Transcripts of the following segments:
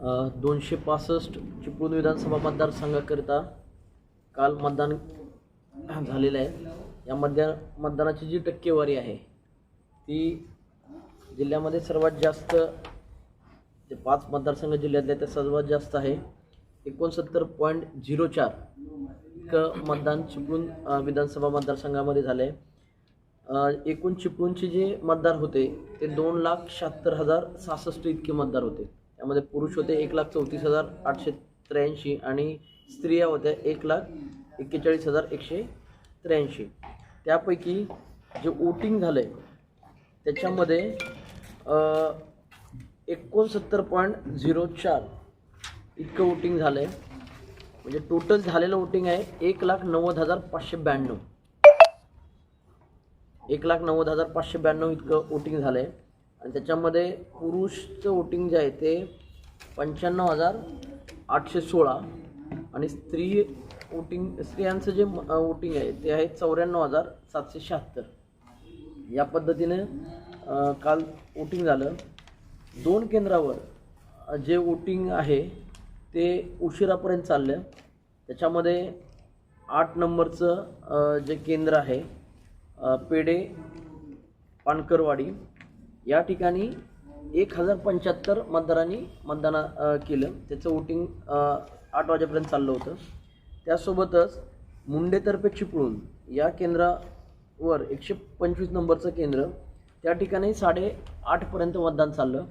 दोनशे पासष्ट चिपळूण विधानसभा मतदारसंघाकरिता काल मतदान झालेलं आहे. या मतदान मतदानाची जी टक्केवारी आहे ती जिल्ह्यामध्ये सर्वात जास्त जे पाच मतदारसंघ जिल्ह्यातले ते सर्वात जास्त आहे. एकोणसत्तर पॉईंट झिरो चार इतकं मतदान चिपळूण विधानसभा मतदारसंघामध्ये झालं आहे एकूण चिपळूणचे जे मतदार होते ते दोन लाख शहात्तर हजार सहासष्ट इतके मतदार होते. त्यामध्ये पुरुष होते एक लाख चौतीस हजार आठशे त्र्याऐंशी आणि स्त्रिया होत्या एक लाख एक्केचाळीस हजार एकशे त्र्याऐंशी. त्यापैकी जे वोटिंग झालं आहे त्याच्यामध्ये एकोणसत्तर पॉईंट झिरो चार इतकं वोटिंग झालं आहे म्हणजे टोटल झालेलं वोटिंग आहे एक लाख नव्वद हजार पाचशे ब्याण्णव. एक लाख नव्वद हजार पाचशे ब्याण्णव इतकं वोटिंग झालं आहे आणि त्याच्यामध्ये पुरुषचं वोटिंग जे आहे ते पंच्याण्णव हजार आठशे सोळा आणि स्त्री वोटिंग स्त्रियांचं जे वोटिंग आहे ते आहे चौऱ्याण्णव हजार सातशे शहात्तर. या पद्धतीने काल वोटिंग झालं. दोन केंद्रावर जे वोटिंग आहे ते उशिरापर्यंत चाललं. त्याच्यामध्ये आठ नंबरचं जे केंद्र आहे पेडे पानकरवाडी या ठिकाणी एक हजार पंच्याहत्तर मतदारांनी मतदान केलं. त्याचं वोटिंग आठ वाजेपर्यंत चाललं होतं. त्यासोबतच मुंडेतर्फे चिपळूण या केंद्रावर एकशे पंचवीस नंबरचं केंद्र त्या ठिकाणी साडे आठपर्यंत मतदान चाललं.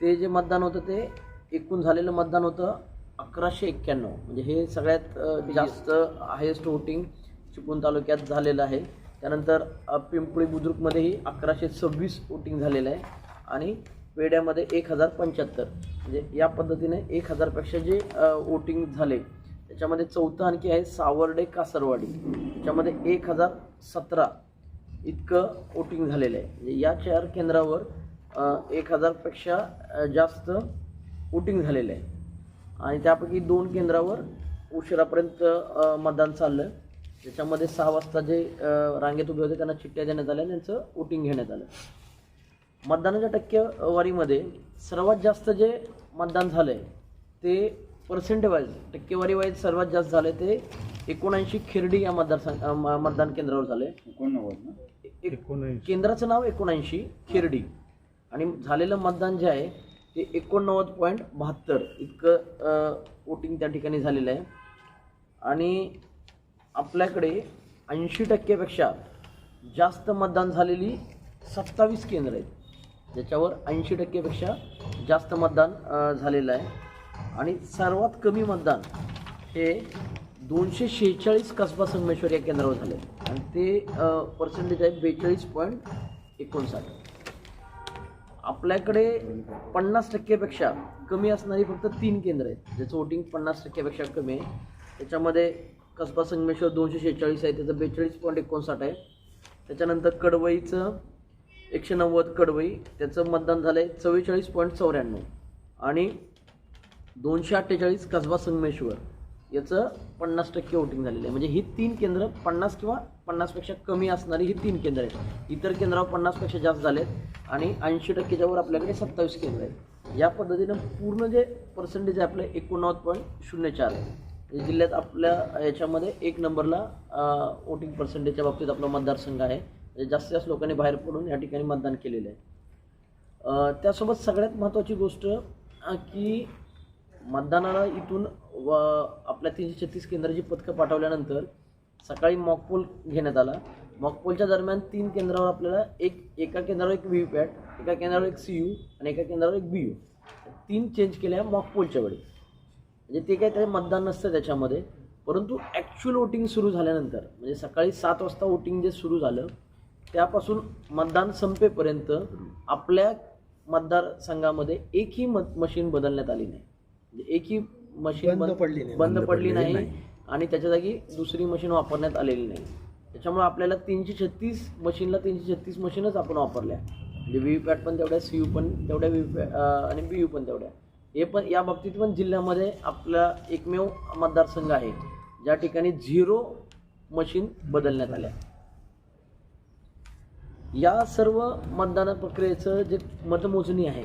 ते जे मतदान होतं ते एकूण झालेलं मतदान होतं अकराशे एक्क्याण्णव. म्हणजे हे सगळ्यात जास्त हायेस्ट वोटिंग चिपळूण तालुक्यात झालेलं आहे. त्यानंतर पिंपळी बुद्रुकमध्येही अकराशे सव्वीस वोटिंग झालेलं आहे. आणि पेड्यामध्ये एक हजार पंच्याहत्तर. म्हणजे या पद्धतीने एक हजारपेक्षा जे वोटिंग झाले त्याच्यामध्ये चौथं आणखी आहे सावर्डे कासरवाडी. त्याच्यामध्ये एक हजार सतरा इतकं वोटिंग झालेलं आहे. म्हणजे या चार केंद्रावर एक हजारपेक्षा जास्त वोटिंग झालेलं आहे. आणि त्यापैकी दोन केंद्रावर उशिरापर्यंत मतदान चाललं त्याच्यामध्ये सहा वाजता जे रांगेत उभे होते त्यांना चिठ्ठ्या देण्यात आल्या आणि त्यांचं वोटिंग घेण्यात आलं. मतदानाच्या टक्केवारीमध्ये सर्वात जास्त जे मतदान झालं आहे ते पर्सेंटेज वाईज टक्केवारी वाईज सर्वात जास्त झालं ते एकोणऐंशी खिरडी या मतदारसंघ मतदान केंद्रावर झालं आहे एकोणनव्वद केंद्राचं नाव एकोणऐंशी खिरडी. आणि झालेलं मतदान जे आहे ते एकोणनव्वद पॉईंट बहात्तर इतकं वोटिंग त्या ठिकाणी झालेलं आहे. आणि आपल्याकडे ऐंशी टक्केपेक्षा जास्त मतदान झालेली सत्तावीस केंद्र आहेत. ज्याच्यावर ऐंशी टक्केपेक्षा जास्त मतदान झालेलं आहे. आणि सर्वात कमी मतदान हे दोनशे शेहेचाळीस कसबा संगमेश्वर या केंद्रावर झाले आणि ते पर्सेंटेज आहे बेचाळीस पॉईंट एकोणसाठ. आपल्याकडे पन्नास टक्केपेक्षा कमी असणारी फक्त तीन केंद्र आहेत. ज्याचं वोटिंग पन्नास टक्क्यापेक्षा कमी आहे. त्याच्यामध्ये कसबा संगमेश्वर दोनशे शेहेचाळीस आहे त्याचं बेचाळीस पॉईंट एकोणसाठ आहे. त्याच्यानंतर कडवईचं एकशे नव्वद कडवई त्याचं मतदान झालं आहे चव्वेचाळीस पॉईंट चौऱ्याण्णव. आणि दोनशे अठ्ठेचाळीस कसबा संगमेश्वर याचं पन्नास टक्के वोटिंग झालेलं आहे. म्हणजे ही तीन केंद्र पन्नास किंवा पन्नासपेक्षा कमी असणारी ही तीन केंद्र आहेत. इतर केंद्रावर पन्नासपेक्षा जास्त झाले आहेत आणि ऐंशी टक्केच्यावर आपल्याकडे सत्तावीस केंद्र आहेत. या पद्धतीनं पूर्ण जे पर्सेंटेज आहे आपलं एकोणनव्वद पॉईंट शून्य चार आहे. जिल्ह्यात आपल्या याच्यामध्ये एक नंबरला वोटिंग पर्सेंटेजच्या बाबतीत आपला मतदारसंघ आहे. म्हणजे जास्तीत जास्त लोकांनी बाहेर पडून या ठिकाणी मतदान केलेलं आहे. त्यासोबत सगळ्यात महत्त्वाची गोष्ट की मतदानाला इथून व आपल्या तीनशे छत्तीस केंद्राची पथकं पाठवल्यानंतर सकाळी मॉकपोल घेण्यात आला. मॉकपोलच्या दरम्यान तीन केंद्रावर आपल्याला एक एका केंद्रावर एक व्ही पॅट एका केंद्रावर एक सी यू आणि एका केंद्रावर एक बी यू. तीन चेंज केल्या मॉकपोलच्या वेळी. म्हणजे ते काय ते मतदान नसतं त्याच्यामध्ये. परंतु ॲक्च्युअल वोटिंग सुरू झाल्यानंतर म्हणजे सकाळी सात वाजता वोटिंग जे सुरू झालं त्यापासून मतदान संपेपर्यंत आपल्या मतदारसंघामध्ये एकही मत मशीन बदलण्यात आली नाही. म्हणजे एकही मशीन बंद पडली नाही. बंद पडली नाही आणि त्याच्या जागी दुसरी मशीन वापरण्यात आलेली नाही. त्याच्यामुळे आपल्याला तीनशे छत्तीस मशीनला तीनशे छत्तीस मशीनच आपण वापरल्या. म्हणजे व्ही पॅट पण तेवढ्या सी यू पण तेवढ्या व्ही पॅ आणि बी यू पण तेवढ्या. हे पण या बाबतीत पण जिल्ह्यामध्ये आपला एकमेव मतदारसंघ आहे. ज्या ठिकाणी झिरो मशीन बदलण्यात आल्या. या सर्व मतदान प्रक्रियेचं जे मतमोजणी आहे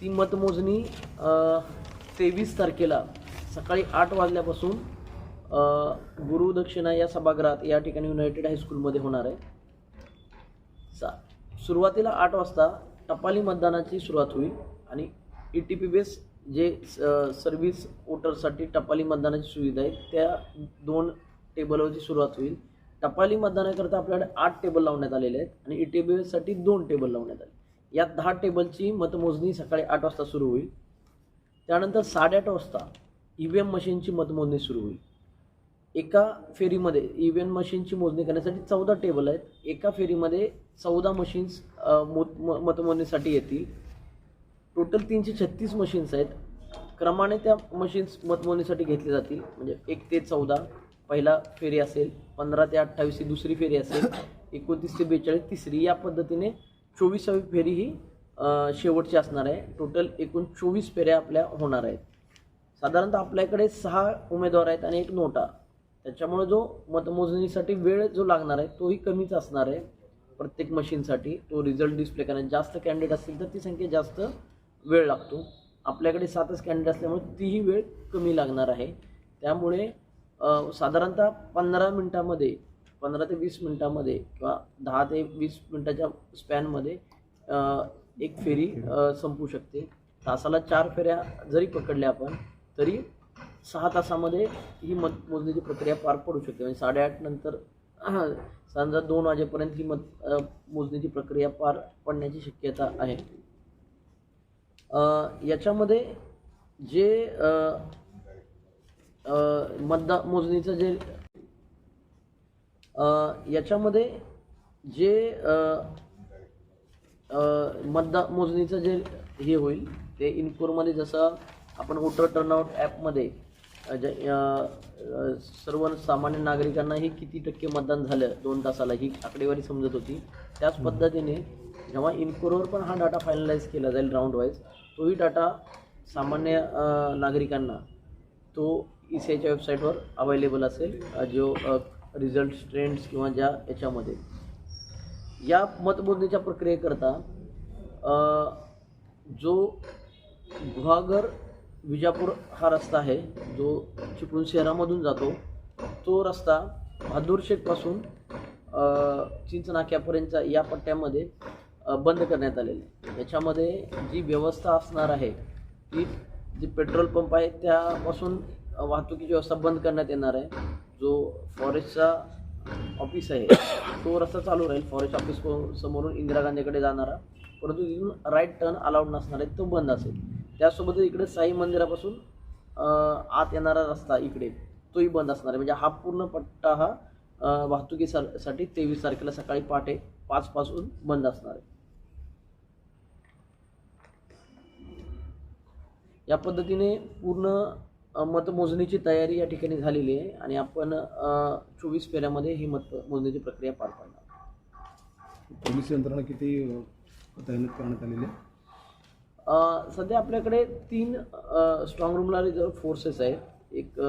ती मतमोजणी तेवीस तारखेला सकाळी आठ वाजल्यापासून गुरुदक्षिणा या सभागृहात या ठिकाणी युनायटेड हायस्कूलमध्ये होणार आहे. सा सुरुवातीला आठ वाजता टपाली मतदानाची सुरुवात होईल आणि E T P base J service वोटरसाठी टपाली मतदानाची सुविधा आहे त्या दोन टेबलवरची सुरुवात होईल. टपाली मतदानाकरता आपल्याकडे आठ टेबल लावण्यात आलेले आहेत आणि ई टी पी बेससाठी दोन टेबल लावण्यात आले. यात दहा टेबलची मतमोजणी सकाळी आठ वाजता सुरू होईल. त्यानंतर साडेआठ वाजता ई व्ही एम मशीनची मतमोजणी सुरू होईल. एका फेरीमध्ये ई व्ही एम मशीनची मोजणी करण्यासाठी चौदा टेबल आहेत. एका फेरीमध्ये चौदा मशीन्स अ, मोत- मतमोजणीसाठी येतील. टोटल तीनशे छत्तीस मशीन्स आहेत. क्रमाने त्या मशीन्स मतमोजणीसाठी घेतले जातील. म्हणजे एक ते चौदा पहिला फेरी असेल पंधरा ते अठ्ठावीस ही दुसरी फेरी असेल एकोणतीस ते बेचाळीस तिसरी. या पद्धतीने चोवीसावी फेरी ही शेवटची असणार आहे. टोटल एकूण चोवीस फेऱ्या आपल्या होणार आहेत. साधारणतः आपल्याकडे सहा उमेदवार आहेत आणि एक नोटा. त्याच्यामुळे जो मतमोजणीसाठी वेळ जो लागणार आहे तोही कमीच असणार आहे प्रत्येक मशीनसाठी तो रिझल्ट डिस्प्ले करण्यात जास्त कॅन्डिडेट असतील तर ती संख्या जास्त वेळ लागतो. आपल्याकडे सातच कॅन्डिडेट असल्यामुळे तीही वेळ कमी लागणार आहे. त्यामुळे साधारणतः पंधरा मिनटामध्ये पंधरा ते वीस मिनटामध्ये किंवा दहा ते वीस मिनटाच्या स्पॅनमध्ये एक फेरी संपू शकते. तासाला चार फेऱ्या जरी पकडल्या आपण तरी सहा तासामध्ये ही मत मोजणीची प्रक्रिया पार पडू शकते. म्हणजे साडेआठ नंतर समजा दोन वाजेपर्यंत ही मत मोजणीची प्रक्रिया पार पडण्याची शक्यता आहे. याच्यामध्ये जे मतदा मोजणीचं जे याच्यामध्ये जे मतदा मोजणीचं जे हे होईल ते इनकोरमध्ये जसं आपण वोटर टर्नआउट ॲपमध्ये जे, अ, अ, सर्व सामान्य नागरिकांनाही किती टक्के मतदान झालं दोन तासाला ही आकडेवारी समजत होती. त्याच पद्धतीने जेव्हा इनकोरवर पण हा डाटा फायनलाइज केला जाईल राऊंड वाईज तोही डाटा सामान्य नागरिकांना तो ई सी आयच्या वेबसाईटवर अवेलेबल असेल जो रिझल्ट ट्रेंड्स किंवा ज्या याच्यामध्ये. या मतमोजणीच्या प्रक्रियेकरता जो गुहागर विजापूर हा रस्ता आहे जो चिपळूण शहरामधून जातो. तो रस्ता बहादूर शेखपासून चिंचनाक्यापर्यंतचा या पट्ट्यामध्ये बंद करण्यात आलेले आहे. याच्यामध्ये जी व्यवस्था असणार आहे ती जी पेट्रोल पंप आहे त्यापासून वाहतुकीची व्यवस्था बंद करण्यात येणार आहे. जो फॉरेस्टचा ऑफिस आहे तो रस्ता चालू राहील. फॉरेस्ट ऑफिस समोरून इंदिरा गांधीकडे जाणारा. परंतु तिथून राईट टर्न अलाउड नसणार आहे तो बंद असेल. त्यासोबतच इकडे साई मंदिरापासून आत येणारा रस्ता इकडे तोही बंद असणार आहे. म्हणजे हा पूर्ण पट्टा हा वाहतुकीसाठी तेवीस तारखेला सकाळी पहाटे पाच पासून बंद असणार आहे. या पद्धतीने पूर्ण मतमोजणीची तयारी या ठिकाणी झालेली आहे आणि आपण चोवीस फेऱ्यामध्ये ही मतमोजणीची प्रक्रिया पार पाडणार. पोलीस यंत्रणा किती तैनात करण्यात आलेली आहे? सध्या आपल्याकडे तीन स्ट्रॉंग रूमला रिझर्व फोर्सेस आहेत. एक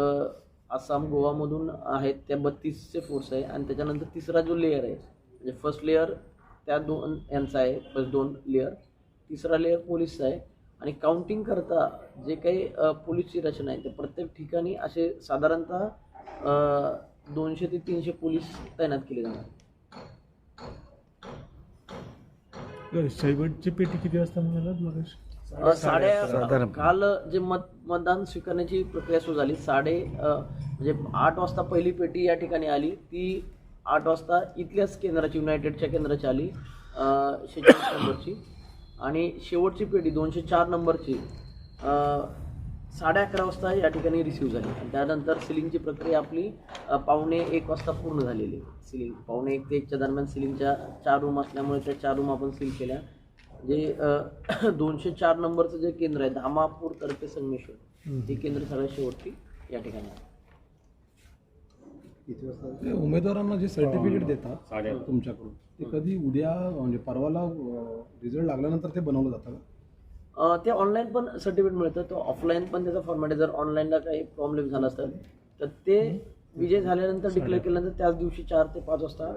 आसाम गोवामधून आहेत त्या बत्तीसचे फोर्स आहे. आणि त्याच्यानंतर तिसरा जो लेअर आहे म्हणजे फर्स्ट लेअर त्या दोन यांचा आहे फर्स्ट दोन लेअर तिसरा लेअर पोलीसचा आहे. आणि काउंटिंग करता जे काही पोलीसची रचना आहे ते प्रत्येक ठिकाणी असे साधारणतः दोनशे ते तीनशे पोलीस तैनात केले जाणार शेवटची पेटी किती वाजता म्हणाला मग साडे काल जे मत मतदान स्वीकारण्याची प्रक्रिया सुरू झाली साडे म्हणजे आठ वाजता पहिली पेटी या ठिकाणी आली. ती आठ वाजता इथल्याच केंद्राची युनायटेडच्या केंद्राची आली शेहेचाळीस नंबरची आणि शेवटची पेटी दोनशे चार नंबरची साडे अकरा वाजता या ठिकाणी रिसीव झाली. आणि त्यानंतर सिलिंगची प्रक्रिया आपली पावणे एक वाजता पूर्ण झालेली. सिलिंग पावणे एक ते एकच्या दरम्यान सिलिंगच्या चार रूम असल्यामुळे त्या चार रूम आपण सील केल्या. जे दोनशे चार नंबरचं जे केंद्र आहे धामापूर तर्फे संगमेश्वर हे केंद्र सगळ्यात शेवटी या ठिकाणी आहे. ते उमेदवारांना जे सर्टिफिकेट देतात तुमच्याकडून ते कधी उद्या म्हणजे परवाला रिझल्ट लागल्यानंतर ते बनवलं जातं का? ते ऑनलाईन पण सर्टिफिकेट मिळतं तो ऑफलाईन पण त्याचा फॉर्मॅट आहे. जर ऑनलाईनला काही प्रॉब्लेम झाला असेल तर ते विजय झाल्यानंतर डिक्लेअर केल्यानंतर त्याच दिवशी चार ते पाच वाजता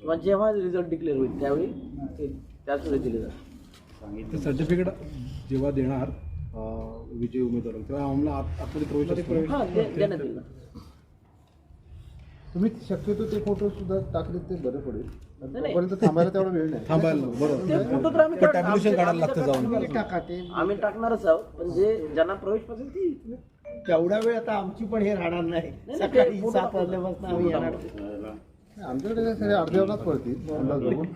किंवा जेव्हा रिझल्ट डिक्लेअर होईल त्यावेळी ते त्याच वेळी दिले जातात. ते सर्टिफिकेट जेव्हा देणार अं, विजयी उमेदवार तेव्हा आम्हाला आत- आतमध्ये प्रवेश असतो. हां दे- देण्यात येईल. ना. तुम्ही शक्यतो ते फोटो सुद्धा टाकले ते बरं पडेल. नाही, नाही. तोपर्यंत थांबायला तेवढा वेळ नाही. थांबायला ते बरोबर. फोटो तर आम्ही पण काढ- टॅब्युलेशन काढायला लागतं जाऊन. टाका ते. आम्ही टाकणारच आहोत पण जे ज्यांना प्रवेश पाहिजे ती तेवढा वेळ आता आमची पण हे राहणार नाही. नाही, सकाळी फोटो सात टाकू. वाजल्यापासून आम्ही येणार. आमच्याकडे काय सगळे अर्ध्या वेळात पडतील अंदाज बघून